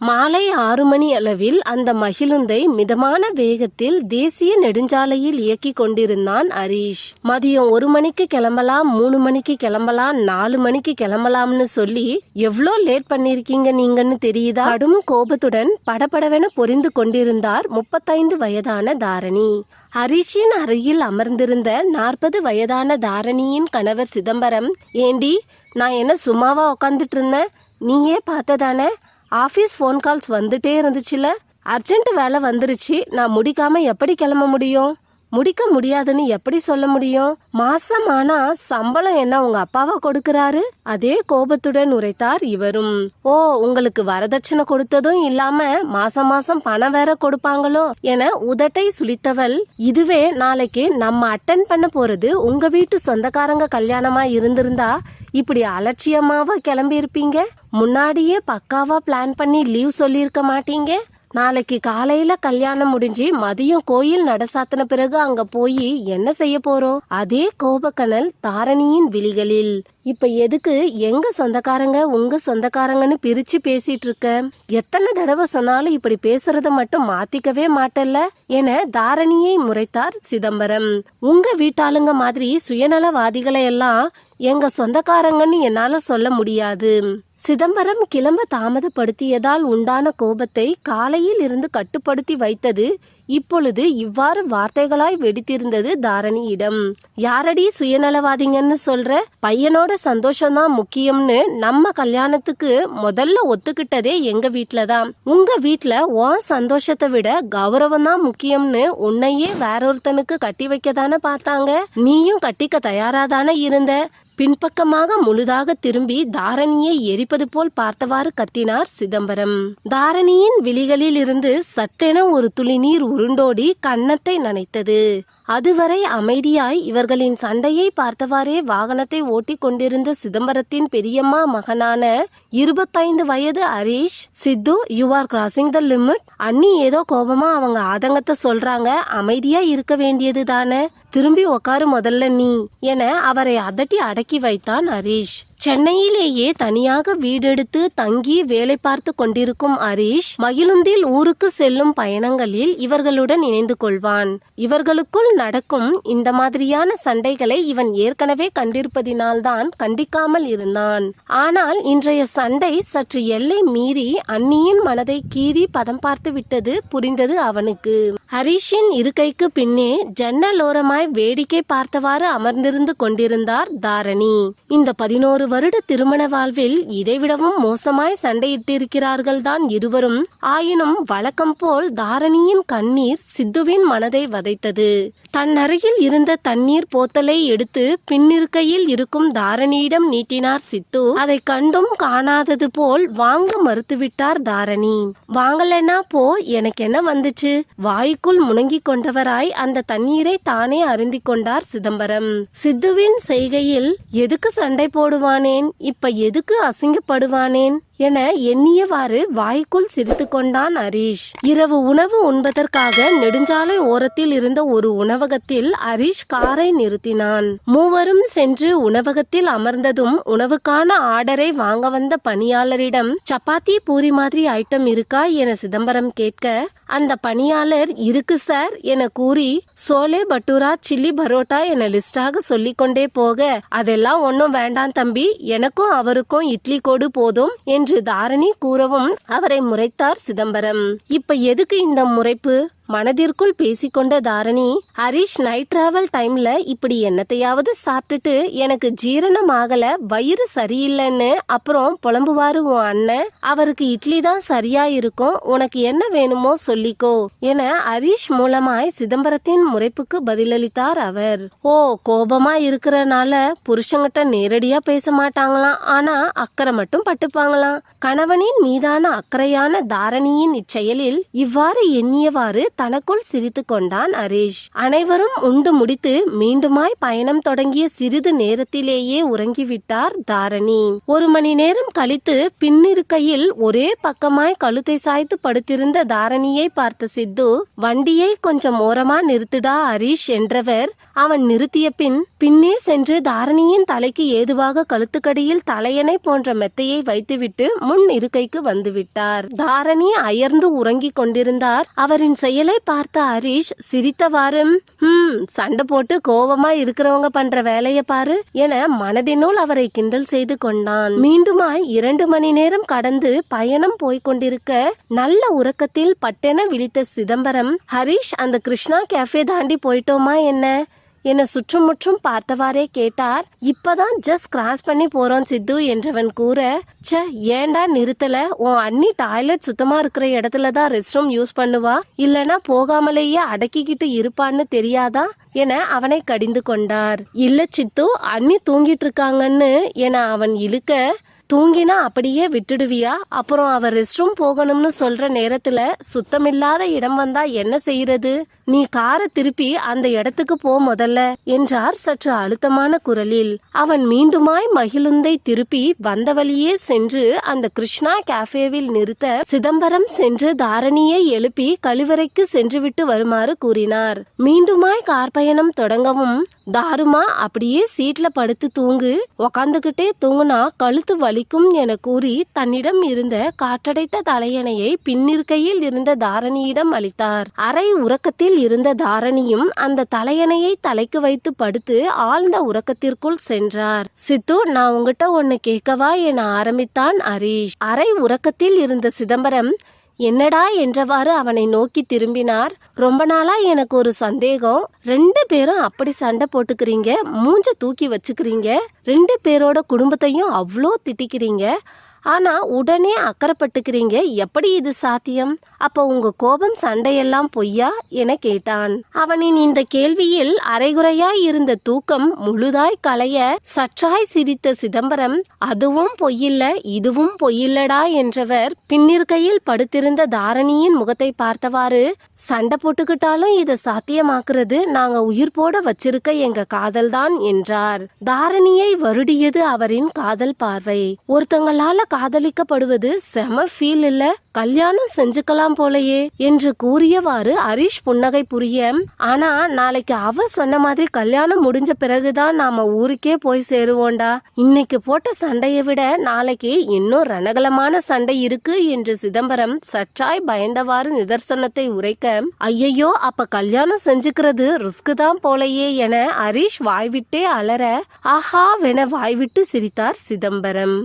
மாலை ஆறு மணி அளவில் அந்த மகிழுந்தை மிதமான வேகத்தில் தேசிய நெடுஞ்சாலையில் இயக்கிக் கொண்டிருந்தான் ஹரீஷ். மதியம் ஒரு மணிக்கு கிளம்பலாம் மூணு மணிக்கு கிளம்பலாம் நாலு மணிக்கு கிளம்பலாம்னு சொல்லி எவ்வளோ லேட் பண்ணிருக்கீங்க நீங்கன்னு தெரியுதா? கடும் கோபத்துடன் படபடவென பொரிந்து கொண்டிருந்தார் முப்பத்தைந்து வயதான தாரணி. ஹரிஷின் அருகில் அமர்ந்திருந்த நாற்பது வயதான தாரணியின் கணவர் சிதம்பரம் ஏண்டி நான் என்ன சும்மாவா உக்காந்துட்டு இருந்தேன்? நீயே பார்த்ததானே? ஆஃபீஸ் ஃபோன் கால்ஸ் வந்துட்டே இருந்துச்சுல. அர்ஜென்ட் வேலை வந்துருச்சு. நான் முடிக்காம எப்படி கிளம்ப முடியும்? முடிக்க முடியாதுன்னு எப்படி சொல்ல முடியும்? மாசம் ஆனா சம்பளம் என்ன உங்க அப்பாவா கொடுக்கறாரு? அதே கோபத்துடன் உரைத்தார் இவரும். ஓ உங்களுக்கு வரதட்சணை கொடுத்ததும் இல்லாம மாசம் மாசம் பணம் வேற கொடுப்பாங்களோ என உதட்டை சுளித்தவள் இதுவே நாளைக்கு நம்ம அட்டன் பண்ண போறது உங்க வீட்டு சொந்தக்காரங்க கல்யாணமா இருந்திருந்தா இப்படி அலட்சியமாவா கிளம்பி இருப்பீங்க முன்னாடியே பக்காவா பிளான் பண்ணி லீவ் சொல்லியிருக்க மாட்டீங்க? நாளைக்கு காலையில கல்யாணம் முடிஞ்சு மதியம் கோயில் நடசாத்தின பிறகு அங்க போய் என்ன செய்ய போறோம் அதே கோபக்கனல் தாரணியின் விழிகளில். இப்ப எதுக்கு எங்க சொந்தக்காரங்க உங்க சொந்தக்காரங்கன்னு பிரிச்சு பேசிட்டு இருக்க? எத்தனை தடவை சொன்னாலும் இப்படி பேசுறத மட்டும் மாத்திக்கவே மாட்டல்ல? என தாரணியை முறைத்தார் சிதம்பரம். உங்க வீட்டாளுங்க மாதிரி சுயநலவாதிகளை எல்லாம் எங்க சொந்தக்காரங்கன்னு என்னால சொல்ல முடியாது. சிதம்பரம் கிளம்ப தாமதப்படுத்தியதால் உண்டான கோபத்தை காலையில் இருந்து கட்டுப்படுத்தி வைத்தது இப்பொழுது இவ்வாறு வார்த்தைகளாய் வெடித்திருந்தது தாரணியிடம். யாரடி சுயநலவாதிங்கன்னு சொல்ற? பையனோட சந்தோஷம்தான் முக்கியம்னு நம்ம கல்யாணத்துக்கு முதல்ல ஒத்துக்கிட்டதே எங்க வீட்டில தான் உங்க வீட்ல உன் சந்தோஷத்தை விட கௌரவம் தான் முக்கியம்னு உன்னையே வேறொருத்தனுக்கு கட்டி வைக்க தானே பார்த்தாங்க? நீயும் கட்டிக்க தயாராதானே இருந்த? பின்பக்கமாக முழுதாக திரும்பி தாரணியை எரிப்பது போல் பார்த்தவாறு கத்தினார் சிதம்பரம். தாரணியின் விழிகளில் இருந்து சட்டென ஒரு துளி நீர் உருண்டோடி கன்னத்தை நனைத்தது. அதுவரை அமைதியாய் இவர்களின் சண்டையை பார்த்தவாறே வாகனத்தை ஓட்டிக் கொண்டிருந்த சிதம்பரத்தின் பெரியம்மா மகனான இருபத்தைந்து வயது Harish Siddhu you are crossing the limit அண்ணி ஏதோ கோபமா அவங்க ஆதங்கத்தை சொல்றாங்க அமைதியா இருக்க வேண்டியது தானே திரும்பி உக்காரு முதல்ல நீ என அவரை அதட்டி அடக்கி வைத்தான் ஹரீஷ். சென்னையிலேயே தனியாக வீடெடுத்து தங்கி வேலை பார்த்து கொண்டிருக்கும் ஹரீஷ் மகிழுந்தில் ஊருக்கு செல்லும் பயணங்களில் இவர்களுடன் இணைந்து கொள்வான். இவர்களுக்குள் நடக்கும் இந்த மாதிரியான சண்டைகளை இவன் ஏற்கனவே கண்டிருப்பதினால்தான் கண்டிக்காமல் இருந்தான். ஆனால் இன்றைய சண்டை சற்று எல்லை மீறி அன்னியின் மனதை கீறி பதம் பார்த்து விட்டது புரிந்தது அவனுக்கு. ஹரீஷின் இருக்கைக்கு பின்னே ஜன்னலோரமாய் வேடிக்கை பார்த்தவாறு அமர்ந்திருந்து கொண்டிருந்தார் தாரணி. இந்த பதினோரு வருட திருமண வாழ்வில் இதைவிடவும் மோசமாய் சண்டையிட்டிருக்கிறார்கள் தான் இருவரும். ஆயினும் வழக்கம் போல் தாரணியின் கண்ணீர் சித்துவின் மனதை வதைத்தது. தன் அருகில் இருந்த தண்ணீர் போத்தலை எடுத்து பின்னிருக்கையில் இருக்கும் தாரணியிடம் நீட்டினார் சித்து. அதை கண்டும் காணாதது போல் வாங்க மறுத்துவிட்டார் தாரணி. வாங்கலன்னா போ. எனக்கு என்ன வந்துச்சு? வாய்க்குள் முணங்கிக் கொண்டவராய் அந்த தண்ணீரை தானே அருந்திக் கொண்டார் சிதம்பரம். சித்துவின் செய்கையில் எதுக்கு சண்டை போடுவானேன்? இப்ப எதுக்கு அசிங்கப்படுவானேன்? என எண்ணியவாறு வாய்க்குள் சிரித்து கொண்டான் ஹரீஷ். இரவு உணவு உண்பதற்காக நெடுஞ்சாலை ஓரத்தில் இருந்த ஒரு உணவகத்தில் ஹரீஷ் காரை நிறுத்தினான். மூவரும் சென்று உணவகத்தில் அமர்ந்ததும் உணவுக்கான ஆர்டரை வாங்க வந்த பணியாளரிடம் சப்பாத்தி பூரி மாதிரி ஐட்டம் இருக்கா? என சிதம்பரம் கேட்க அந்த பணியாளர் இருக்கு சார் என கூறி சோலே பட்டூரா சில்லி பரோட்டா என லிஸ்டாக சொல்லிக்கொண்டே போக அதெல்லாம் ஒன்னும் வேண்டாம் தம்பி எனக்கும் அவருக்கும் இட்லி கோடு போதும் என்று தாரணி கூறவும் அவரை முறைத்தார் சிதம்பரம். இப்ப எதுக்கு இந்த முறைப்பு? மனதிற்குள் பேசிக்கொண்ட தாரணி ஹரிஷ் நைட் டிராவல் டைம்ல இப்படி என்னத்தையாவது சாப்பிட்டுட்டு எனக்கு ஜீரணம் ஆகல வயிறு சரியில்லைன்னு அப்புறம் புலம்புவாரு உன் அண்ணன். அவருக்கு இட்லி தான் சரியா இருக்கும் உனக்கு என்ன வேணுமோ சொல்லிக்கோ என ஹரிஷ் மூலமாய் சிதம்பரத்தின் முறைப்புக்கு பதிலளித்தார் அவர். ஓ கோபமா இருக்கிறனால புருஷங்கிட்ட நேரடியா பேச மாட்டாங்களாம் ஆனா அக்கறை மட்டும் பட்டுப்பாங்களாம். கணவனின் மீதான அக்கறையான தாரணியின் இச்செயலில் இவ்வாறு எண்ணியவாறு தனக்குள் சிரித்து கொண்டான் ஹரீஷ். அனைவரும் உண்டு முடித்து மீண்டுமாய் பயணம் தொடங்கிய சிறிது நேரத்திலேயே உறங்கிவிட்டார் தாரணி. ஒரு மணி நேரம் கழித்து பின்னிருக்கையில் ஒரே பக்கமாய் கழுத்தை சாய்த்து படுத்திருந்த தாரணியை பார்த்த சித்து வண்டியை கொஞ்சம் ஓரமா நிறுத்துடா ஹரீஷ் என்றவர். அவன் நிறுத்திய பின் பின்னே சென்று தாரணியின் தலைக்கு ஏதுவாக கழுத்துக்கடியில் தலையணை போன்ற மெத்தையை வைத்துவிட்டு முன் இருக்கைக்கு வந்துவிட்டார். தாரணி அயர்ந்து உறங்கிக் கொண்டிருந்தார். அவரின் செயல் பார்த்த ஹரிஷ் சிரித்தவாறும் ஹம் சண்டை போட்டு கோபமா இருக்கிறவங்க பண்ற வேலைய பாரு என மனதினுள் அவரை கிண்டல் செய்து கொண்டான். மீண்டுமாய் இரண்டு மணி நேரம் கடந்து பயணம் போய்கொண்டிருக்க நல்ல உறக்கத்தில் பட்டென விழித்த சிதம்பரம் ஹரிஷ் அந்த கிருஷ்ணா கேஃபே தாண்டி போயிட்டோமா என்ன? என்னை சுற்றுமுற்றும் பார்த்தவாறே கேட்டார். இப்பதான் ஜஸ்ட் கிராஸ் பண்ணி போறோம் சித்து என்றவன் கூற ச ஏண்டா நிறுத்தல? உன் அண்ணி டாய்லெட் சுத்தமா இருக்கிற இடத்துல தான் ரெஸ்ட் ரூம் யூஸ் பண்ணுவா? இல்லனா போகாமலேயே அடக்கிக்கிட்டு இருப்பான்னு தெரியாதா? என அவனை கடிந்து கொண்டார். இல்ல சித்து அண்ணி தூங்கிட்டு இருக்காங்கன்னு என அவன் இழுக்க தூங்கினா அப்படியே விட்டுடுவியா? அப்புறம் அவ ரெஸ்ட் ரூம் போகணும்னு சொல்ற நேரத்துல சுத்தமில்லாத இடம் வந்தா என்ன செய்யறது நீ காரை திருப்பி அந்த இடத்துக்கு போ முதல்ல என்றார் சற்று அழுத்தமான குரலில். அவன் மீண்டுமாய் மகிழுந்தை திருப்பி வந்த வழியே சென்று அந்த கிருஷ்ணா கேஃபேவில் நிறுத்த சிதம்பரம் சென்று தாரணியை எழுப்பி கழிவறைக்கு சென்றுவிட்டு வருமாறு கூறினார். மீண்டுமாய் கார் பயணம் தொடங்கவும் தாருமா அப்படியே சீட்ல படுத்து தூங்கு உக்காந்துகிட்டே தூங்குனா கழுத்து வலிக்கும் என கூறி தன்னிடம் இருந்த காற்றடைத்த தலையணையை பின்னிருக்கையில் இருந்த தாரணியிடம் அளித்தார். அரை உறக்கத்தில் இருந்த தாரணியும் அந்த தலையணையை தலைக்கு வைத்து படுத்து ஆழ்ந்த உறக்கத்திற்குள் சென்றார். சித்து நான் உங்ககிட்ட ஒன்னு கேட்கவா என ஆரம்பித்தான் ஹரீஷ். அரை உறக்கத்தில் இருந்த சிதம்பரம் என்னடா என்றவாறு அவனை நோக்கி திரும்பினார். ரொம்ப நாளா எனக்கு ஒரு சந்தேகம். ரெண்டு பேரும் அப்படி சண்டை போட்டுக்கிறீங்க மூஞ்ச தூக்கி வச்சுக்கிறீங்க. ரெண்டு பேரோட குடும்பத்தையும் அவ்வளோ திட்டிக்கிறீங்க. ஆனா உடனே அக்கறைப்பட்டுக்கிறீங்க. எப்படி இது சாத்தியம்? அப்போ உங்க கோபம் சண்டையெல்லாம் பொய்யா? என கேட்டான். அவனின் இந்த கேள்வியில் அரைகுறையாய் இருந்த தூக்கம் முழுதாய் களைய சற்றாய் சிரித்த சிதம்பரம் அதுவும் பொய்யில்ல இதுவும் பொய்யில்லடா என்றவர் பின்னிருக்கையில் படுத்திருந்த தாரணியின் முகத்தை பார்த்தவாறு சண்டை போட்டுக்கிட்டாலும் இதை சாத்தியமாக்குறது நாங்க உயிர் போட வச்சிருக்க எங்க காதல்தான் என்றார். தாரணியை வருடியது அவரின் காதல் பார்வை. ஒருத்தங்களால காதலிக்கப்படுவது செம ஃபீல் இல்ல. கல்யாணம் செஞ்சுக்கலாம் போலயே என்று கூறியவாறு ஹரிஷ் புன்னகை புரிய ஆனா நாளைக்கு அவ சொன்ன மாதிரி கல்யாணம் முடிஞ்ச பிறகுதான் நாம ஊருக்கே போய் சேருவோண்டா இன்னைக்கு போட்ட சண்டையை விட நாளைக்கு இன்னும் ரணகலமான சண்டை இருக்கு என்று சிதம்பரம் சற்றாய் பயந்தவாறு நிதர்சனத்தை உரைக்க ஐயையோ அப்ப கல்யாணம் செஞ்சுக்கிறது ரிஸ்க் தான் போலயே என ஹரிஷ் வாய்விட்டே அலற ஆஹா வென வாய்விட்டு சிரித்தார் சிதம்பரம்.